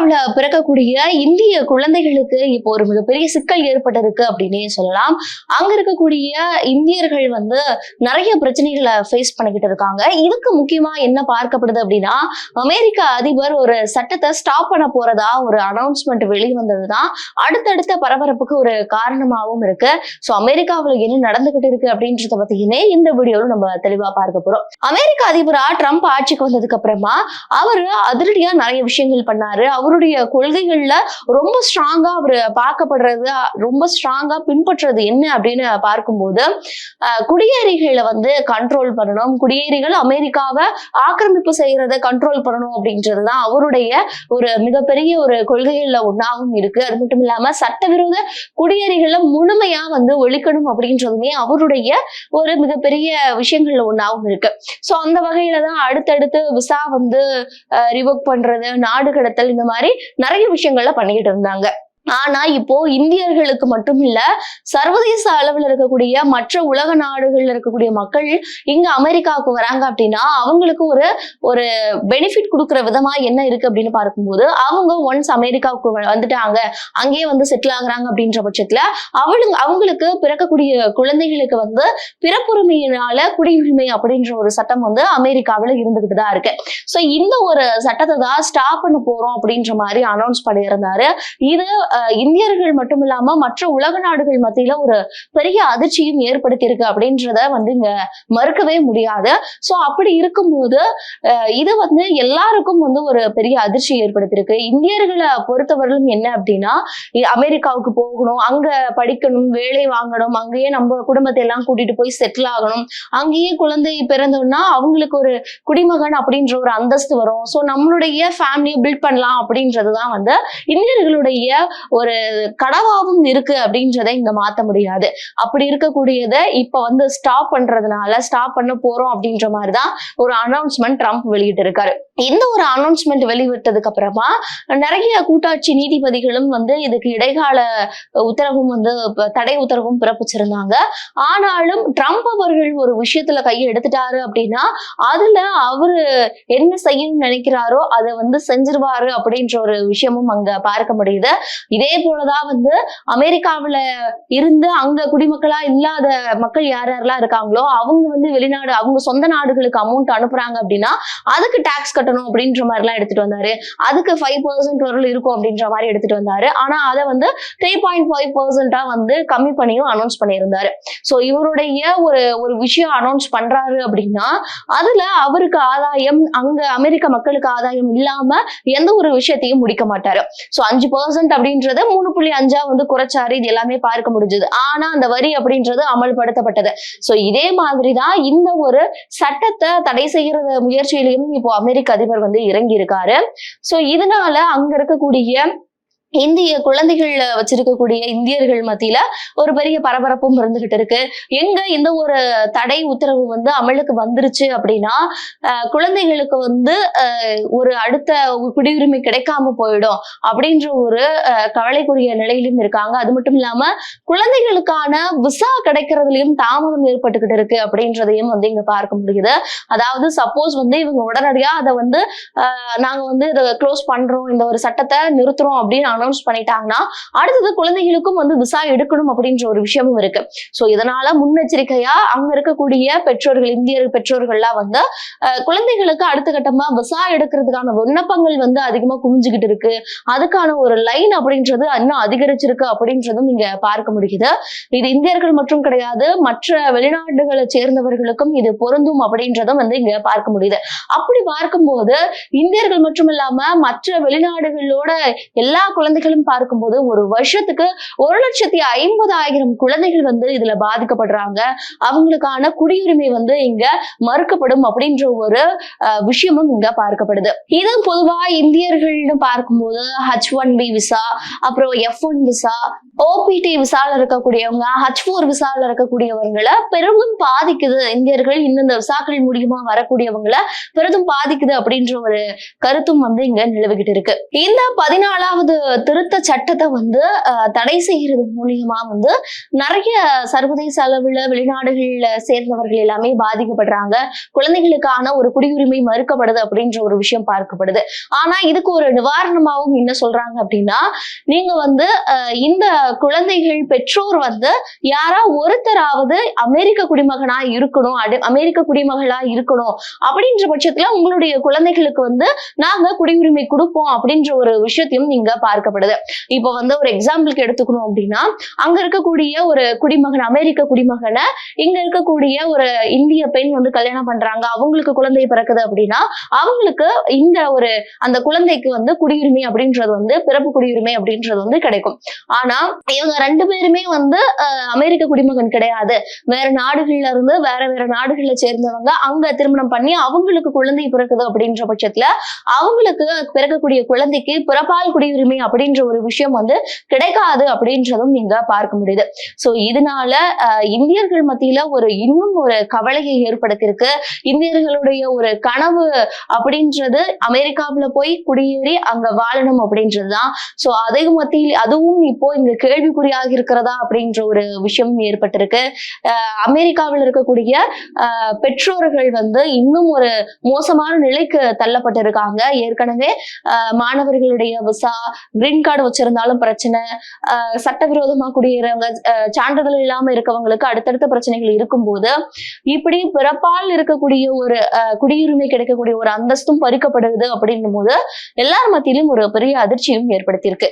இந்தியாவில் பிறக்கக்கூடிய இந்திய குழந்தைகளுக்கு இப்போ ஒரு மிகப்பெரிய சிக்கல் ஏற்பட்டிருக்கு அப்படின்னே சொல்லலாம். அங்க இருக்கக்கூடிய இந்தியர்கள் வந்து நிறைய பிரச்சனைகளை ஃபேஸ் பண்ணிக்கிட்டு இருக்காங்க. இதுக்கு முக்கியமா என்ன பார்க்கப்படுது அப்படின்னா அமெரிக்க அதிபர் ஒரு சட்டத்தை ஸ்டாப் பண்ண போறதா ஒரு அனௌன்ஸ்மெண்ட் வெளிவந்ததுதான். அடுத்தடுத்த பரபரப்புக்கு ஒரு காரணமாகவும் இருக்கு. ஸோ அமெரிக்காவில் என்ன நடந்துகிட்டு இருக்கு அப்படின்றத பத்தியுமே இந்த வீடியோவில் நம்ம தெளிவா பார்க்க போறோம். அமெரிக்க அதிபரா ட்ரம்ப் ஆட்சிக்கு வந்ததுக்கு அப்புறமா அவரு அதிரடியா நிறைய விஷயங்கள் பண்ணாரு. அவருடைய கொள்கைகள்ல ரொம்ப ஸ்ட்ராங்கா அவரு பார்க்கப்படுறது ரொம்ப ஸ்ட்ராங்கா பின்பற்றுறது என்ன அப்படின்னு பார்க்கும்போது குடியேறிகளை வந்து கண்ட்ரோல் பண்ணணும். குடியேறிகள் அமெரிக்காவை ஆக்கிரமிப்பு செய்யறத கண்ட்ரோல் பண்ணணும் அப்படின்றது தான் அவருடைய ஒரு மிகப்பெரிய ஒரு கொள்கைகள்ல ஒன்றாகவும் இருக்கு. அது மட்டும் இல்லாம சட்டவிரோத குடியேறிகளை முழுமையா வந்து ஒழிக்கணும் அப்படின்றதுமே அவருடைய ஒரு மிகப்பெரிய விஷயங்கள்ல ஒன்றாகவும் இருக்கு. ஸோ அந்த வகையில தான் அடுத்தடுத்து விசா வந்து ரிவோக் பண்றது நாடு கடத்தல் இந்த மாதிரி நிறைய விஷயங்கள்ல பண்ணிக்கிட்டு இருந்தாங்க. ஆனா இப்போ இந்தியர்களுக்கு மட்டும் இல்ல சர்வதேச அளவில் இருக்கக்கூடிய மற்ற உலக நாடுகள்ல இருக்கக்கூடிய மக்கள் இங்க அமெரிக்காவுக்கு வராங்க அப்படின்னா அவங்களுக்கு ஒரு ஒரு பெனிஃபிட் கொடுக்குற விதமா என்ன இருக்கு அப்படின்னு பார்க்கும்போது அவங்க ஒன்ஸ் அமெரிக்காவுக்கு வந்துட்டாங்க அங்கேயே வந்து செட்டில் ஆகுறாங்க அப்படின்ற பட்சத்துல அவளுங்க அவங்களுக்கு பிறக்கக்கூடிய குழந்தைகளுக்கு வந்து பிறப்புரிமையினால குடியுரிமை அப்படின்ற ஒரு சட்டம் வந்து அமெரிக்காவில் இருந்துகிட்டு தான் இருக்கு. ஸோ இந்த ஒரு சட்டத்தை தான் ஸ்டாப் பண்ண போறோம் அப்படின்ற மாதிரி அனௌன்ஸ் பண்ணியிருந்தாரு. இது இந்தியர்கள் மட்டும் இல்லாம மற்ற உலக நாடுகள் மத்தியில ஒரு பெரிய அதிர்ச்சியும் ஏற்படுத்தியிருக்கு அப்படின்றத வந்து இங்க மறுக்கவே முடியாது. ஸோ அப்படி இருக்கும்போது இது வந்து எல்லாருக்கும் வந்து ஒரு பெரிய அதிர்ச்சி ஏற்படுத்தியிருக்கு. இந்தியர்களை பொறுத்தவரையிலும் என்ன அப்படின்னா இ- அமெரிக்காவுக்கு போகணும் அங்க படிக்கணும் வேலை வாங்கணும் அங்கேயே நம்ம குடும்பத்தை எல்லாம் கூட்டிட்டு போய் செட்டில் ஆகணும். அங்கேயே குழந்தை பிறந்தோம்னா அவங்களுக்கு ஒரு குடிமகன் அப்படின்ற ஒரு அந்தஸ்து வரும். ஸோ நம்மளுடைய ஃபேமிலியை பில்ட் பண்ணலாம் அப்படின்றது தான் வந்து இந்தியர்களுடைய ஒரு கனவாவும் இருக்கு அப்படின்றத இங்க மாத்த முடியாது. அப்படி இருக்கக்கூடியதை இப்ப வந்து ஸ்டாப் பண்றதுனால ஸ்டாப் பண்ண போறோம் அப்படின்ற மாதிரிதான் ஒரு அனௌன்ஸ்மெண்ட் ட்ரம்ப் வெளியிட்டு இருக்காரு இந்த ஒரு அனௌன்ஸ்மெண்ட் வெளிவிட்டதுக்கு அப்புறமா நிறைய கூட்டாட்சி நீதிபதிகளும் வந்து இதுக்கு இடைக்கால உத்தரவும் வந்து தடை உத்தரவும் பிறப்பிச்சிருந்தாங்க. ஆனாலும் ட்ரம்ப் அவர்கள் ஒரு விஷயத்துல கையை எடுத்துட்டாரு அப்படின்னா அதுல அவரு என்ன செய்யணும்னு நினைக்கிறாரோ அதை வந்து செஞ்சிருவாரு அப்படின்ற ஒரு விஷயமும் அங்க பார்க்க முடியுது. இதே போலதான் வந்து அமெரிக்காவுல இருந்து அங்க குடிமக்களா இல்லாத மக்கள் யார் யாரெல்லாம் இருக்காங்களோ அவங்க வந்து வெளிநாடு அவங்க சொந்த நாடுகளுக்கு அமௌண்ட் அனுப்புறாங்க அப்படின்னா அதுக்கு டாக்ஸ் கட்டணும் அப்படின்ற மாதிரி எல்லாம் எடுத்துட்டு வந்தாரு. அதுக்கு ஃபைவ் பர்சன்ட் வரல இருக்கும் அப்படின்ற மாதிரி எடுத்துட்டு வந்தாரு. ஆனா அதை வந்து த்ரீ பாயிண்ட் ஃபைவ் பர்சன்டா வந்து கம்மி பண்ணியும் அனௌன்ஸ் பண்ணியிருந்தாரு. ஸோ இவருடைய ஒரு ஒரு விஷயம் அனௌன்ஸ் பண்றாரு அப்படின்னா அதுல அவருக்கு ஆதாயம் அங்க அமெரிக்க மக்களுக்கு ஆதாயம் இல்லாம எந்த ஒரு விஷயத்தையும் முடிக்க மாட்டாரு. ஸோ அஞ்சு பர்சன்ட் அப்படின்னு அப்படின்றத மூணு புள்ளி அஞ்சா வந்து குறைச்சாரு. இது எல்லாமே பார்க்க முடிஞ்சது. ஆனா அந்த வரி அப்படின்றது அமல்படுத்தப்பட்டது. சோ இதே மாதிரி தான் இந்த ஒரு சட்டத்தை தடை செய்யற முயற்சியிலையும் இப்போ அமெரிக்க அதிபர் வந்து இறங்கி இருக்காரு சோ இதனால அங்க இருக்கக்கூடிய இந்திய குழந்தைகள் வச்சிருக்கக்கூடிய இந்தியர்கள் மத்தியில ஒரு பெரிய பரபரப்பும் இருந்துகிட்டு இருக்கு. எங்க இந்த ஒரு தடை உத்தரவு வந்து அமலுக்கு வந்துருச்சு அப்படின்னா குழந்தைகளுக்கு வந்து ஒரு அடுத்த குடியுரிமை கிடைக்காம போயிடும் அப்படின்ற ஒரு அஹ், கவலைக்குரிய நிலையிலும் இருக்காங்க. அது மட்டும் இல்லாம குழந்தைகளுக்கான விசா கிடைக்கிறதுலயும் தாமதம் ஏற்பட்டுக்கிட்டு இருக்கு அப்படின்றதையும் வந்து இங்க பார்க்க முடியுது. அதாவது சப்போஸ் வந்து இவங்க உடனடியா அதை வந்து நாங்க வந்து இதை க்ளோஸ் பண்றோம் இந்த ஒரு சட்டத்தை நிறுத்துறோம் அப்படின்னு அனௌன்ஸ் பண்ணிட்டாங்கன்னா அடுத்தது குழந்தைகளுக்கும் வந்து விசா எடுக்கணும் அப்படின்ற ஒரு விஷயமும் இருக்கு. ஸோ இதனால முன்னெச்சரிக்கையா அங்க இருக்கக்கூடிய பெற்றோர்கள் இந்தியர் பெற்றோர்கள்லாம் வந்து குழந்தைகளுக்கு அடுத்த கட்டமா விசா எடுக்கிறதுக்கான விண்ணப்பங்கள் வந்து அதிகமா குவிஞ்சுக்கிட்டு இருக்கு. அதுக்கான ஒரு லைன் அப்படின்றது இன்னும் அதிகரிச்சிருக்கு அப்படின்றதும் நீங்க பார்க்க முடியுது. இது இந்தியர்கள் மட்டும் கிடையாது மற்ற வெளிநாடுகளை சேர்ந்தவர்களுக்கும் இது பொருந்தும் அப்படின்றதும் வந்து இங்க பார்க்க முடியுது. அப்படி பார்க்கும்போது இந்தியர்கள் மட்டும் இல்லாம மற்ற வெளிநாடுகளோட எல்லா குழந்தை குழந்தைகளும் பார்க்கும்போது ஒரு வருஷத்துக்கு ஒரு லட்சத்தி ஐம்பதாயிரம் குழந்தைகள் வந்து இதுல பாதிக்கப்படுறாங்க. அவங்களுக்கான குடியுரிமை வந்து இங்க மறுக்கப்படும் அப்படின்ற ஒரு அஹ், விஷயமும் இங்க பார்க்கப்படுது. இது பொதுவா இந்தியர்கள்னு பார்க்கும்போது ஹச் ஒன் பி விசா அப்புறம் எஃப் ஒன் விசா ஓபிடி விசால இருக்கக்கூடியவங்க ஹச் ஃபோர் விசால இருக்கக்கூடியவங்களை பெரிதும் பாதிக்குது. இந்தியர்கள் இன்னும் இந்த விசாக்கள் மூலியமா வரக்கூடியவங்களை பெரிதும் பாதிக்குது அப்படின்ற ஒரு கருத்தும் வந்து இங்க நிலவிக்கிட்டு இருக்கு. இந்த பதினாலாவது திருத்த சட்டத்தை வந்து தடை செய்கிறது மூலியமா வந்து நிறைய சர்வதேச அளவுல வெளிநாடுகள்ல சேர்ந்தவர்கள் எல்லாமே பாதிக்கப்படுறாங்க. குழந்தைகளுக்கான ஒரு குடியுரிமை மறுக்கப்படுது அப்படின்ற ஒரு விஷயம் பார்க்கப்படுது. ஆனா இதுக்கு ஒரு நிவாரணமாகவும் என்ன சொல்றாங்க அப்படின்னா நீங்க வந்து அஹ், இந்த குழந்தைகள் பெற்றோர் வந்து யாரா ஒருத்தராவது அமெரிக்க குடிமகனா இருக்கணும் அமெரிக்க குடிமகளா இருக்கணும் அப்படின்ற பட்சத்துல உங்களுடைய குழந்தைகளுக்கு வந்து நாங்க குடியுரிமை கொடுப்போம் அப்படின்ற ஒரு விஷயத்தையும் நீங்க பார்க்கப்படுது. இப்போ வந்து ஒரு எக்ஸாம்பிளுக்கு எடுத்துக்கணும் அப்படின்னா அங்க இருக்கக்கூடிய ஒரு குடிமகன் அமெரிக்க குடிமகனை இங்க இருக்கக்கூடிய ஒரு இந்திய பெண் வந்து கல்யாணம் பண்றாங்க அவங்களுக்கு குழந்தை பிறக்குது அப்படின்னா அவங்களுக்கு இந்த ஒரு அந்த குழந்தைக்கு வந்து குடியுரிமை அப்படின்றது வந்து பிறப்பு குடியுரிமை அப்படின்றது வந்து கிடைக்கும். ஆனா இவங்க ரெண்டு பேருமே வந்து அமெரிக்க குடிமகன் கிடையாது. வேற நாடுகள்ல இருந்து வேற வேற நாடுகள்ல சேர்ந்தவங்க. அங்க திருமணம் பண்ணி அவங்களுக்கு குழந்தை பிறக்குது அப்படின்ற பட்சத்துல அவங்களுக்கு பிறக்கக்கூடிய குழந்தைக்கு பிறப்பால் குடியுரிமை அப்படின்ற ஒரு விஷயம் வந்து கிடைக்காது அப்படின்றதும் நீங்க பார்க்க முடியுது. சோ இதனால அஹ், இந்தியர்கள் மத்தியில ஒரு இன்னும் ஒரு கவலையை ஏற்படுத்தியிருக்கு. இந்தியர்களுடைய ஒரு கனவு அப்படின்றது அமெரிக்காவுல போய் குடியேறி அங்க வாழணும் அப்படின்றதுதான். சோ அதை மத்தியில் அதுவும் இப்போ இங்க கேள்விக்குறியாக இருக்கிறதா அப்படின்ற ஒரு விஷயம் ஏற்பட்டிருக்கு. அஹ் அமெரிக்காவில் இருக்கக்கூடிய பெற்றோர்கள் வந்து இன்னும் ஒரு மோசமான நிலைக்கு தள்ளப்பட்டிருக்காங்க. ஏற்கனவே மாணவர்களுடைய விசா கிரீன் கார்டு வச்சிருந்தாலும் பிரச்சனை அஹ், சட்டவிரோதமா குடியேறவங்க சான்றிதழ் இல்லாம இருக்கவங்களுக்கு அடுத்தடுத்த பிரச்சனைகள் இருக்கும்போது இப்படி பிறப்பால் இருக்கக்கூடிய ஒரு அஹ், குடியுரிமை கிடைக்கக்கூடிய ஒரு அந்தஸ்தும் பறிக்கப்படுது அப்படின்னும் போது எல்லார் மத்தியிலும் ஒரு பெரிய அதிர்ச்சியும் ஏற்படுத்தியிருக்கு.